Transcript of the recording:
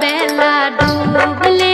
বেলা ডুবলে